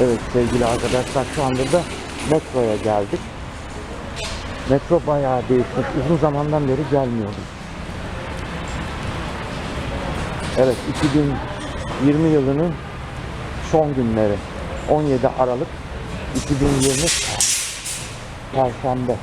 Evet sevgili arkadaşlar şu anda da metroya geldik. Metro bayağı değişmiş. Uzun zamandan beri gelmiyordum. Evet 2020 yılının son günleri. 17 Aralık 2020 Perşembe.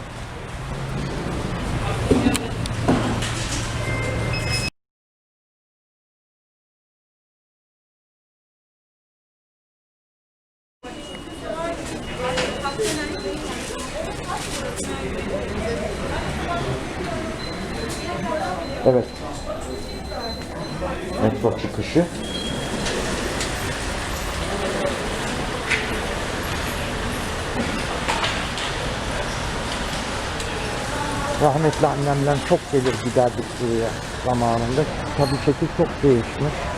Evet. Metro çıkışı. Rahmetli annemden çok gelir giderdik buraya zamanında. Tabii şekil çok değişmiş.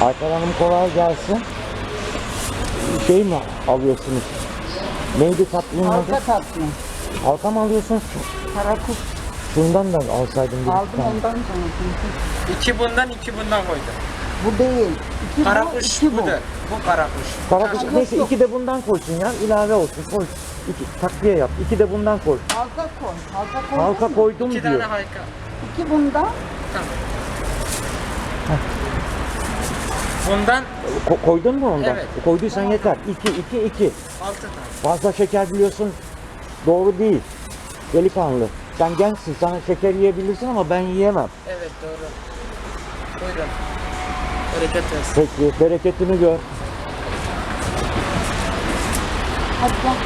Hakan Hanım kolay gelsin. Şey mi alıyorsunuz? Neydi tatlının adı? Halka tatlı. Halka mı alıyorsunuz? Karakuş Şundan da alsaydım bir aldım tane. ondan sonra. İki bundan iki bundan koydum. Bu değil. İki bu, Karakuş iki bu. budur. Bu karakuş. Karakuş Yok, neyse yok. iki de bundan koysun ya. ilave olsun koy. İki, takviye yap. İki de bundan koy. Halka koy. Halka koy. Halka koydum İki diyor. tane harika. İki bundan. Tamam. Bundan Ko- koydun mu ondan? Evet. Koyduysan yeter. İki, iki, iki. altı tane. Fazla şeker biliyorsun doğru değil. Delikanlı. Sen gençsin. Sana şeker yiyebilirsin ama ben yiyemem. Evet doğru. Buyurun. Bereket versin. Peki bereketini gör. Hadi bak.